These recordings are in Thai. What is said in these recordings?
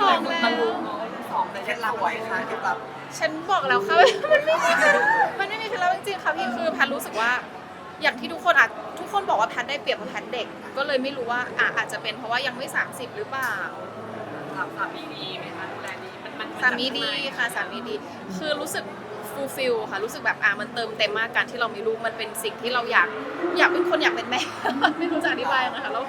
สองแล้วตะลุงน้อยสองแต่เคล็ดลับไว้ค่ะเคล็ดลับฉันบอกแล้วค่ะ มันไม่มีมันไม่มีเคล็ดลับจริงๆค่ะพี่คือแพทรู้สึกว่า อย่างที่ทุกคนอาจทุกคนบอกว่าแพทได้เปรียบเพราะแพทเด็ก ก็เลยไม่รู้ว่าอะอาจจะเป็นเพราะว่ายังไม่ 30 หรือเปล่า สามสามีดีไหมคะดูแลดีมันมันสามีดีค่ะสามีดี คือรู้สึกฟูลฟิลค่ะรู้สึกแบบอะมันเติมเต็มมากการที่เรามีลูกมันเป็นสิ่งที่เราอยากอยากเป็นคนอยากเป็นแม่ ไม่รู้จะอธิบายนะคะแล้ว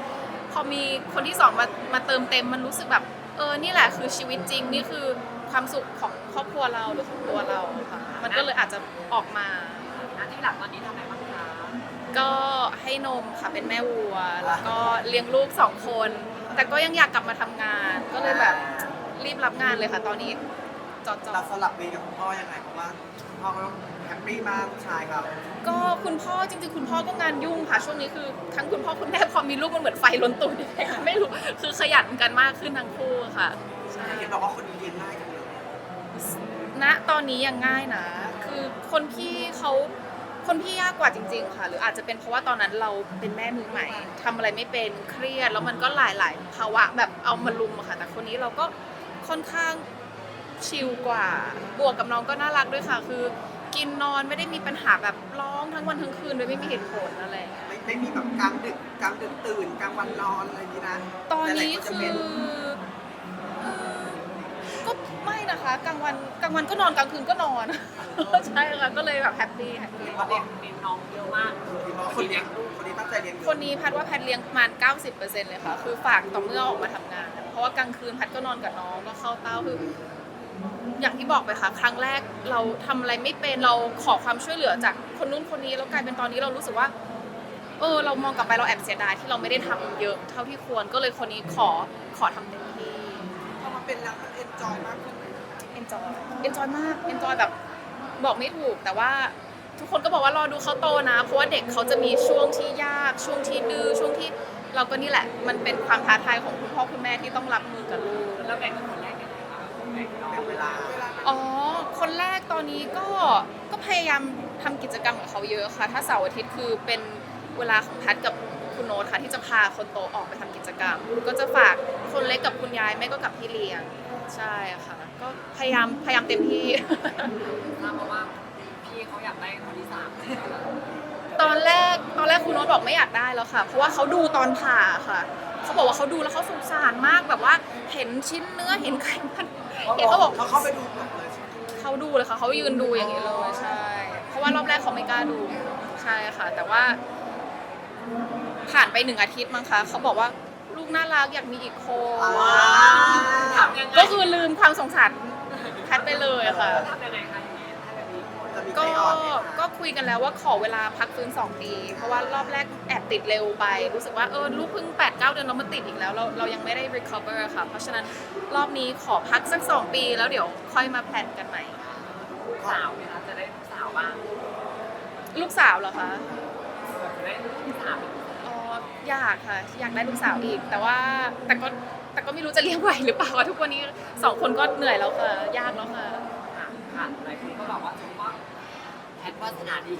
พอมีคนที่สองมามาเติมเต็มมันรู้สึกแบบเออนี่แหละคือชีวิตจริงนี่คือความสุขของครอบครัวเราหรือของตัวเราค่ะมันก็เลยอาจจะออกมาหน้าที่หลักตอนนี้ทำอะไรบ้างคะก็ให้นมค่ะเป็นแม่วัว แล้วก็เลี้ยงลูกสองคน แต่ก็ยังอยากกลับมาทำงาน ก็เลยแบบรีบรับงานเลยค่ะ ตอนนี้ จอดจอเราสลับเวรกับคุณพ่อยังไงเพราะว่าคุณพ่อก็ต้องแฮปปี้มากลูกชายครับก็คุณพ่อจริงๆคุณพ่อก็งานยุ่งค่ะ ช่วงนี้คือทั้งคุณพ่อคุณแม่พอมีลูกมันเหมือนไฟล้นตัวยังไงคะไม่รู้คือขยันกันมากขึ้นทั้งคู่ค่ะใช่ เห็นบอกว่าคนนี้เรียนง่ายจังเลยณตอนนี้ยังง่ายนะ คือคนพี่เขาคนพี่ยากกว่าจริง ๆ ค่ะ หรืออาจจะเป็นเพราะว่าตอนนั้นเราเป็นแม่มือใหม่ทำอะไรไม่เป็นเครียด แล้วมันก็หลายๆภาวะแบบเอามารุมอะค่ะ แต่คนนี้เราก็ค่อนข้าง ชิลกว่า บวกกับน้องก็น่ารักด้วยค่ะ คือ กินนอนไม่ได้มีปัญหาแบบร้องทั้งวันทั้งคืนโดยไม่มีเหตุผลอะไรอย่างเงี้ยไม่ไม่มีแบบกลางดึกกลางดึกตื่นกลางวันนอนอะไรอย่างนี้นะตอนนี้หลายๆคือจะเป็นเอ่อก็ไม่นะคะกลางวันกลางวันก็นอนกลางคืนก็นอน ใช่ค่ะก็เลยแบบแฮปปี้แฮปปี้เพราะเด็กเลี้ยงน้องเยอะมาก คนนี้คนนี้ตั้งใจเรียนคนนี้แพัดว่าแพทเลี้ยงประมาณ 90%เลยค่ะ คือฝากต่อเมื่อออกมาทำงาน เพราะว่ากลางคืนแพทก็นอนกับน้องก็เข้าเต้าคือ อย่างที่บอกไปค่ะ ครั้งแรกเราทำอะไรไม่เป็นเราขอความช่วยเหลือจากคนนู้นคนนี้แล้วกลายเป็นตอนนี้เรารู้สึกว่า เออ เรามองกลับไปเราแอบเสียดายที่เราไม่ได้ทำเยอะเท่าที่ควรก็เลยคนนี้ขอขอทำเต็มที่พอมาเป็นแล้วมันเอนจอยมากขึ้นเอนจอยเอนจอยมากเอนจอยแบบบอกไม่ถูกแต่ว่าทุกคนก็บอกว่ารอดูเขาโตนะ เพราะว่าเด็กเขาจะมีช่วงที่ยาก ช่วงที่ดื้อช่วงที่เราก็นี่แหละ มันเป็นความท้าทายของคุณพ่อคุณแม่ที่ต้องรับมือ แบ่งน้องเป็นเวลาอ๋อ คนแรกตอนนี้ก็ก็พยายามทำกิจกรรมกับเขาเยอะค่ะ ถ้าเสาร์อาทิตย์คือเป็นเวลาของแพทกับคุณโน้ตค่ะที่จะพาคนโตออกไปทำกิจกรรม ก็จะฝากคนเล็กกับคุณยายแม่ก็กับพี่เลี้ยง ใช่ค่ะ ก็พยายามพยายามเต็มที่ ทราบมาว่าพี่เขาอยากได้คนที่สาม ตอนแรกตอน แรกคุณโน้ตบอกไม่อยากได้แล้วค่ะ เพราะว่าเขาดูตอนผ่าค่ะ เขาบอกว่าเขาดูแล้วเขาสงสารมากแบบว่า เห็นชิ้นเนื้อเห็นไขมันเห็นเขาบอกเขาเข้าไปดูหมดเลยใช่ไหมเขาดูเลยค่ะเขายืนดูอย่างนี้เลยใช่ เพราะว่ารอบแรกเขาไม่กล้าดูใช่ค่ะ แต่ว่า ผ่านไปหนึ่งอาทิตย์มั้งคะเขาบอกว่าลูกน่ารักอยากมีอีกคนทำยังไงก็คือลืมความสงสารแพทไปเลยค่ะทำยังไงคะ ก็ใจอ่อนเนี่ยก็คุยกันแล้วว่าขอเวลาพักฟื้น2ปี เพราะว่ารอบแรกแอบติดเร็วไป รู้สึกว่าเออลูกเพิ่ง8 9เดือนแล้วมันติดอีกแล้วเราเรายังไม่ได้ recover ค่ะ เพราะฉะนั้นรอบนี้ขอพักสัก 2 ปีแล้วเดี๋ยวค่อยมาแพลนกันใหม่สาวไหมคะจะได้สาวบ้างลูกสาวเหรอคะจะได้ลูกที่สามอ๋ออยากค่ะ อยากได้ลูกสาวอีก แต่ว่าแต่ก็แต่ก็ไม่รู้จะเลี้ยงไหวหรือเปล่าทุกวันนี้สองคนก็เหนื่อยแล้วค่ะยากแล้วค่ะค่ะค่ะหลายคนก็บอกว่าชมว่า แพทย์วาสนาดี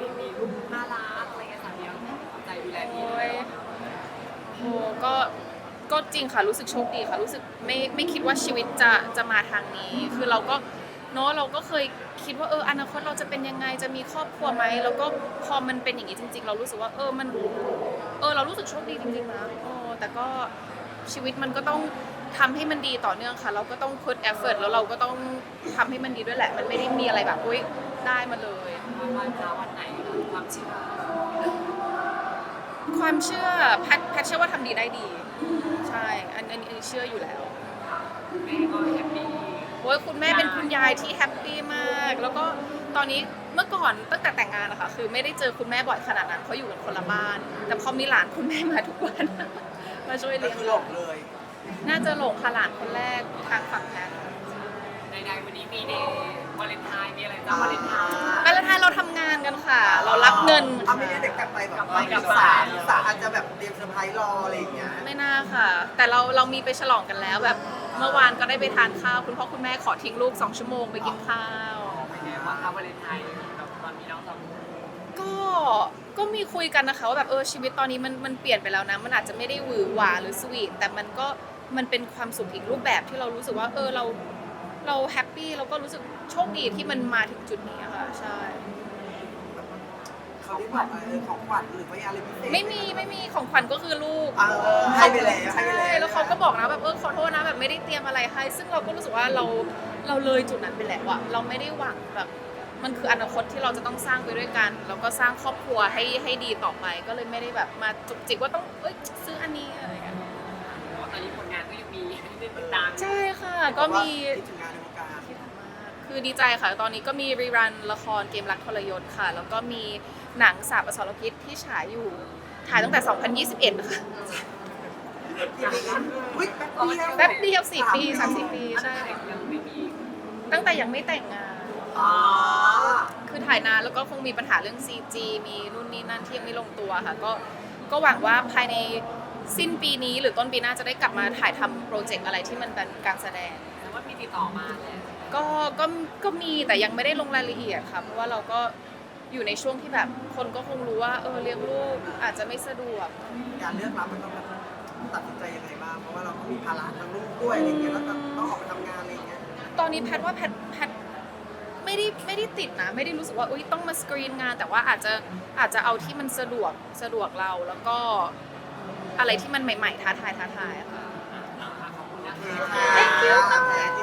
มีมีลูกน่ารักอะไรเงี้ยสามีเอาใจดูแลดี โอ้ยโอ้ก็ก็จริงค่ะรู้สึกโชคดีค่ะ รู้สึกไม่ไม่คิดว่าชีวิตจะจะมาทางนี้ คือเราก็เนาะเราก็เคยคิดว่าเอออนาคตเราจะเป็นยังไงจะมีครอบครัวไหมแล้วก็พอมันเป็นอย่างนี้จริง ๆ เรารู้สึกว่าเออมันเออเรารู้สึกโชคดีจริงๆนะโอ้แต่ก็ชีวิตมันก็ต้องทำให้มันดีต่อเนื่องค่ะ เราก็ต้อง put effort แล้วเราก็ต้องทำให้มันดีด้วยแหละ มันไม่ได้มีอะไรแบบอุ้ย ได้มาเลย วันพระวันไหนความเชื่อความเชื่อแพทแพทเชื่อว่าทำดีได้ดี ใช่ อันอันอันนี้เชื่ออยู่แล้วค่ะแม่ก็แฮปปี้โอ้ยคุณแม่เป็นคุณยายที่แฮปปี้มาก แล้วก็ตอนนี้เมื่อก่อนตั้งแต่แต่งงานนะคะคือไม่ได้เจอคุณแม่บ่อยขนาดนั้นเพราะอยู่กันคนละบ้าน แต่พอมีหลานคุณแม่มาทุกวัน มาช่วยก็เลี้ยงคือหลงเลย น่าจะหลงค่ะหลานคนแรกทางฝั่งแพท ใดๆวันนี้มีเดย์วาเลนไทน์มีอะไรจ้าวาเลนไทน์แม่ละทายเราทำงานกันค่ะ เรารับเงินเอาไม่ได้เด็กกลับไปแบบกลับไปว่ากลับไปสาสาอาจจะแบบเตรียมเซอร์ไพรส์รออะไรอย่างเงี้ยไม่น่าค่ะ แต่เราเรามีไปฉลองกันแล้วแบบเมื่อวานก็ได้ไปทานข้าว คุณพ่อคุณแม่ขอทิ้งลูกสองชั่วโมงไปกินข้าว เป็นไงว่างคะวาเลนไทน์แบบตอนมีน้องสองคนก็ก็มีคุยกันนะคะว่าแบบเออชีวิตตอนนี้มันมันเปลี่ยนไปแล้วนะ มันอาจจะไม่ได้หวือหวาหรือสวีทแต่มันก็มันเป็นความสุขอีกรูปแบบที่เรารู้สึกว่าเออเรา เราแฮปปี้เราก็รู้สึกโชคดีที่มันมาถึงจุดนี้อะค่ะ ใช่ เขาได้บอกเออของขวัญหรือว่าอะไรพิเศษไม่มีไม่มีของขวัญก็คือลูก เออให้ไปแล้วให้ใช่ไปแล้วแล้วเขาก็บอกนะแบบเออขอโทษนะแบบไม่ได้เตรียมอะไรให้ ซึ่งเราก็รู้สึกว่าเราเราเลยจุดนั้นไปแล้วอะเราไม่ได้หวังแบบ มันคืออนาคตที่เราจะต้องสร้างไปด้วยกัน แล้วก็สร้างครอบครัวให้ให้ดีต่อไป ก็เลยไม่ได้แบบมาจุกจิกว่าต้องเอ้ยซื้ออันนี้อะไรอย่างเงี้ยแต่ว่าตอนนี้ผลงานก็ยังมีให้ได้ติดตามใช่ค่ะ ก็มีคิดถึงงานในวงการ คือดีใจค่ะ ตอนนี้ก็มีรีรันละครเกมรักทรยศค่ะ แล้วก็มีหนังสาบอสรพิษที่ฉายอยู่ ถ่ายตั้งแต่ 2021 ค่ะ อุ้ยแป๊บเดียวแป๊บเดียว4ปี3-4ปีใช่ยังไม่มีตั้งแต่ยังไม่แต่งงาน อ๋อ คือถ่ายนานแล้วก็คงมีปัญหาเรื่อง CG มีนู่นนี่นั่นที่ยังไม่ลงตัวค่ะ ก็ก็หวังว่าภายในสิ้นปีนี้หรือต้นปีหน้าจะได้กลับมาถ่ายทำโปรเจกต์อะไรที่มันเป็นการแสดง แต่ว่ามีติดต่อมาแล้ว ก็ก็ก็มีแต่ยังไม่ได้ลงรายละเอียดค่ะเพราะว่าเราก็อยู่ในช่วงที่แบบ คนก็คงรู้ว่า เออเลี้ยงลูกอาจจะไม่สะดวก การเลือกรับมันต้องแบบตัดสินใจยังไงบ้างเพราะว่าเราก็มีภาระทางลูกด้วยอะไรเงี้ยแล้วก็ต้องออกไปทำงานอะไรเงี้ยตอนนี้แพทย์ว่าแพทย์แพทย์ไม่ได้ไม่ได้ติดนะ ไม่ได้รู้สึกว่าอุ้ยต้องมาสกรีนงาน แต่ว่าอาจจะอาจจะเอาที่มันสะดวกสะดวกเราแล้วก็อะไรที่มันใหม่ ๆ ท้าทายท้าทายอะค่ะ ขอบคุณนะคะ Thank you